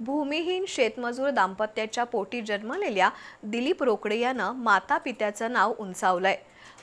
भूमिहीन शेतमजूर दाम्पत्याच्या पोटी जन्मलेल्या दिलीप रोकडे यानं माता पित्याचं नाव उंचावलंय.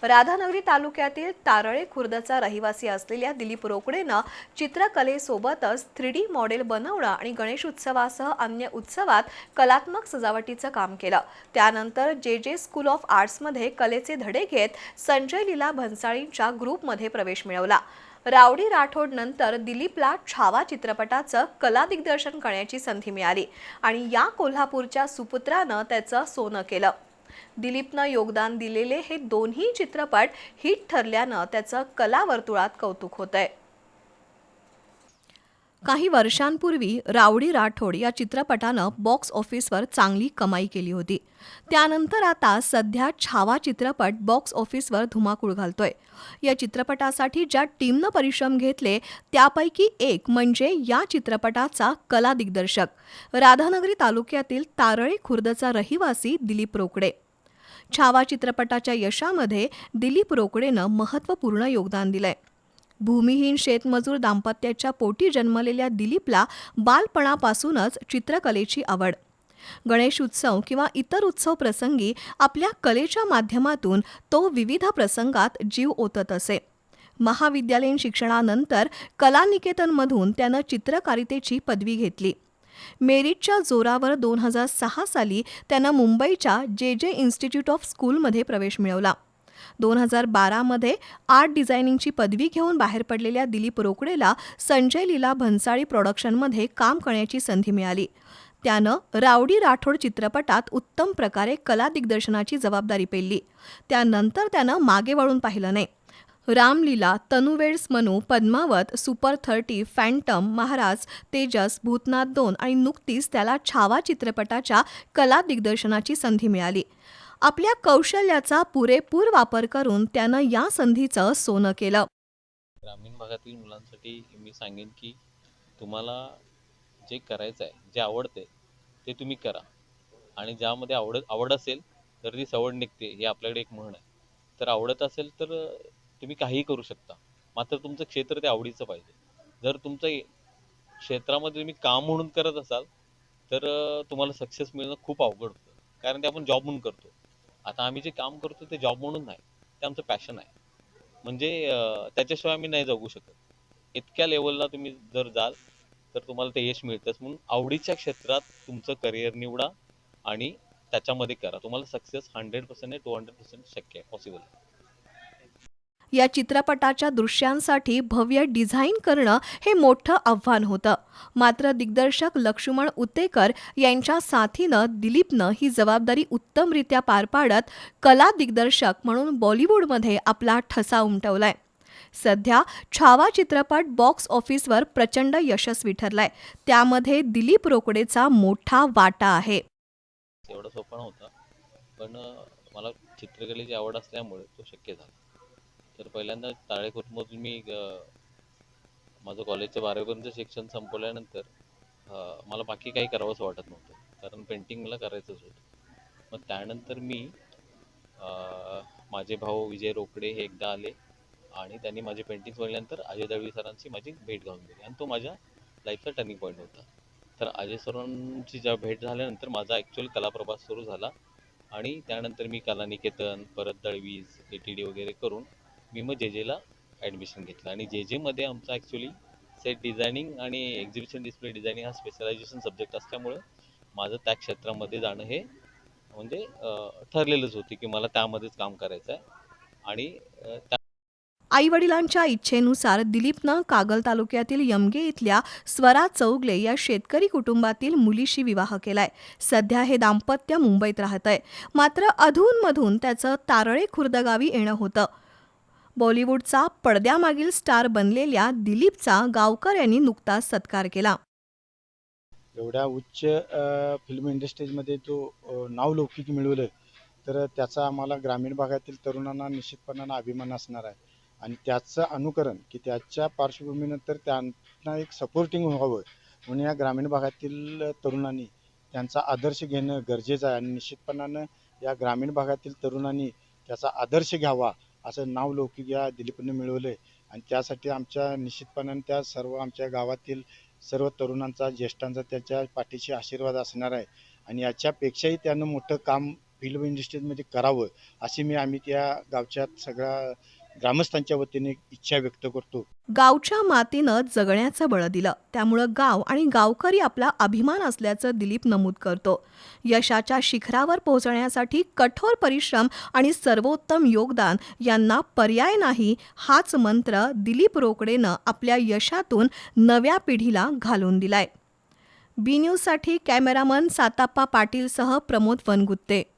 राधानगरी तालुक्यातील तारळे खुर्दचा रहिवासी असलेल्या दिलीप रोकडेनं चित्रकलेसोबतच थ्री डी मॉडेल बनवणं आणि गणेश उत्सवासह अन्य उत्सवात कलात्मक सजावटीचं काम केलं. त्यानंतर जे जे स्कूल ऑफ आर्ट्समध्ये कलेचे धडे घेत संजय लीला भन्साळींच्या ग्रुपमध्ये प्रवेश मिळवला. रावडी राठोड नंतर दिलीपला छावा चित्रपटाचं कला दिग्दर्शन करण्याची संधी मिळाली आणि या कोल्हापूरच्या सुपुत्रानं त्याचं सोनं केलं. दिलीपनं योगदान दिलेले हे दोन्ही चित्रपट हिट ठरल्यानं त्याचं कला वर्तुळात कौतुक होतंय. काही वर्षांपूर्वी रावडी राठोड या चित्रपटानं बॉक्स ऑफिसवर चांगली कमाई केली होती. त्यानंतर आता सध्या छावा चित्रपट बॉक्स ऑफिसवर धुमाकूळ घालतोय. या चित्रपटासाठी ज्या टीमनं परिश्रम घेतले त्यापैकी एक म्हणजे या चित्रपटाचा कला दिग्दर्शक. राधानगरी तालुक्यातील तारळे खुर्दचा रहिवासी दिलीप रोकडे. छावा चित्रपटाच्या यशामध्ये दिलीप रोकडेनं महत्त्वपूर्ण योगदान दिलंय. भूमिहीन शेतमजूर दाम्पत्याच्या पोटी जन्मलेल्या दिलीपला बालपणापासूनच चित्रकलेची आवड. गणेश उत्सव किंवा इतर उत्सव प्रसंगी आपल्या कलेच्या माध्यमातून तो विविध प्रसंगात जीव ओतत असे. महाविद्यालयीन शिक्षणानंतर कलानिकेतनमधून त्यानं चित्रकारितेची पदवी घेतली. मेरिटच्या जोरावर दोन हजार सहा साली त्यानं मुंबईच्या जे जे इन्स्टिट्यूट ऑफ स्कूलमध्ये प्रवेश मिळवला. दोन हजार बारामध्ये आर्ट डिझायनिंगची पदवी घेऊन बाहेर पडलेल्या दिलीप रोकडेला संजय लीला भन्साळी प्रोडक्शनमध्ये काम करण्याची संधी मिळाली. त्यानं रावडी राठोड चित्रपटात उत्तम प्रकारे कला दिग्दर्शनाची जबाबदारी पेलली. त्यानंतर त्यानं मागे वळून पाहिलं नाही. Ramleela Tanu weds Manu Padmaavat Super Thirty Phantom Maharaj Tejas Bhoothnath दोन आणि नुकतीच त्याला छावा चित्रपटाच्या कला दिग्दर्शनाची संधी मिळाली. आपल्या कौशल्याचा पुरेपूर वापर करून त्यानं या संधीचं सोनं केलं. ग्रामीण भागातील मुलांसाठी मी सांगेन की तुम्हाला जे करायचं आहे जे आवडते ते तुम्ही करा. आणि ज्यामध्ये आवड आवड असेल तर ती सवड निघते हे आपल्याकडे एक म्हण आहे. तर आवडत असेल तर तुम्ही काहीही करू शकता. मात्र तुमचं क्षेत्र ते आवडीचं पाहिजे. जर तुमचं क्षेत्रामध्ये तुम्ही काम म्हणून करत असाल तर तुम्हाला सक्सेस मिळणं खूप अवघड होतं. कारण ते आपण जॉब म्हणून करतो. आता आम्ही जे काम करतो ते जॉब म्हणून नाही ते आमचं पॅशन आहे. म्हणजे त्याच्याशिवाय आम्ही नाही जगू शकत. इतक्या लेवलला तुम्ही जर जाल तर तुम्हाला ते यश मिळतंच. म्हणून आवडीच्या क्षेत्रात तुमचं करिअर निवडा आणि त्याच्यामध्ये करा. तुम्हाला success hundred percent two hundred percent शक्य आहे पॉसिबल या चित्रपटाच्या दृश्यांसाठी भव्य डिझाईन करणं हे मोठं आव्हान होतं. मात्र दिग्दर्शक लक्ष्मण उतेकर यांच्या साथीनं दिलीपनं ही जबाबदारी उत्तमरित्या पार पाडत कला दिग्दर्शक म्हणून बॉलिवूडमध्ये आपला ठसा उमटवलाय. सध्या छावा चित्रपट बॉक्स ऑफिसवर प्रचंड यशस्वी ठरलाय. त्यामध्ये दिलीप रोकडेचा मोठा वाटा आहे. एवढं सोपं नव्हतं. पण मला चित्रकलेची आवड असल्यामुळे तो शक्य झाला. तर पहिल्यांदा ताळेकोटमधून मी माझं कॉलेजचं बारावीपर्यंत शिक्षण संपवल्यानंतर मला बाकी काही करावंच वाटत नव्हतं. कारण पेंटिंग मला करायचंच होतं. मग त्यानंतर मी माझे भाऊ विजय रोकडे हे एकदा आले आणि त्यांनी माझे पेंटिंग्स बघितल्यानंतर अजय दळवी सरांची माझी भेट घालून दिली आणि तो माझ्या लाईफचा टर्निंग पॉईंट होता. तर अजय सरांची ज्या भेट झाल्यानंतर माझा ॲक्च्युअल कलाप्रवास सुरू झाला. आणि त्यानंतर मी कलानिकेतन परत दळवीज ए टी डी वगैरे करून मी मग जे जेला ॲडमिशन घेतलं. आणि जे जेमध्ये आमचा ॲक्च्युली सेट डिझायनिंग आणि एक्झिबिशन डिस्प्ले डिझायनिंग हा स्पेशलायझेशन सब्जेक्ट असल्यामुळं माझं त्या क्षेत्रामध्ये जाणं हे म्हणजे ठरलेलंच होती की मला त्यामध्येच काम करायचं आहे आणि त्या आई वडिलांच्या इच्छेनुसार दिलीपनं कागल तालुक्यातील यमगे इथल्या स्वरा चौगले या शेतकरी कुटुंबातील मुलीशी विवाह केलाय. सध्या हे दाम्पत्य मुंबईत राहतंय. मात्र अधूनमधून त्याचं तारळे खुर्द गावी येणं होतं. बॉलिवूडचा पडद्यामागील स्टार बनलेल्या दिलीपचा गावकर यांनी नुकताच सत्कार केला. एवढ्या उच्च फिल्म इंडस्ट्रीजमध्ये जो नावलौकिक मिळवलं तर त्याचा आम्हाला ग्रामीण भागातील तरुणांना निश्चितपणानं अभिमान असणार आहे. आणि त्याचं अनुकरण की त्याच्या पार्श्वभूमीनंतर त्यांना एक सपोर्टिंग व्हावं म्हणून या ग्रामीण भागातील तरुणांनी त्यांचा आदर्श घेणं गरजेचं आहे. आणि निश्चितपणानं या ग्रामीण भागातील तरुणांनी त्याचा आदर्श घ्यावा असं नावलौकिक या दिलीपनं मिळवलं आहे आणि त्यासाठी आमच्या निश्चितपणाने त्या सर्व आमच्या गावातील सर्व तरुणांचा ज्येष्ठांचा त्याच्या पाठीशी आशीर्वाद असणार आहे. आणि याच्यापेक्षाही त्यानं मोठं काम फिल्म इंडस्ट्रीमध्ये करावं अशी मी आम्ही त्या गावच्या सगळ्या ग्रामस्थांच्या वतीने इच्छा व्यक्त करतो. गावच्या मातीनं जगण्याचं बळ दिलं. त्यामुळं गाव आणि गावकरी आपला अभिमान असल्याचं दिलीप नमूद करतो. यशाच्या शिखरावर पोहोचण्यासाठी कठोर परिश्रम आणि सर्वोत्तम योगदान यांना पर्याय नाही हाच मंत्र दिलीप रोकडेनं आपल्या यशातून नव्या पिढीला घालून दिलाय. बी न्यूजसाठी कॅमेरामन साताप्पा पाटीलसह प्रमोद वनगुत्ते.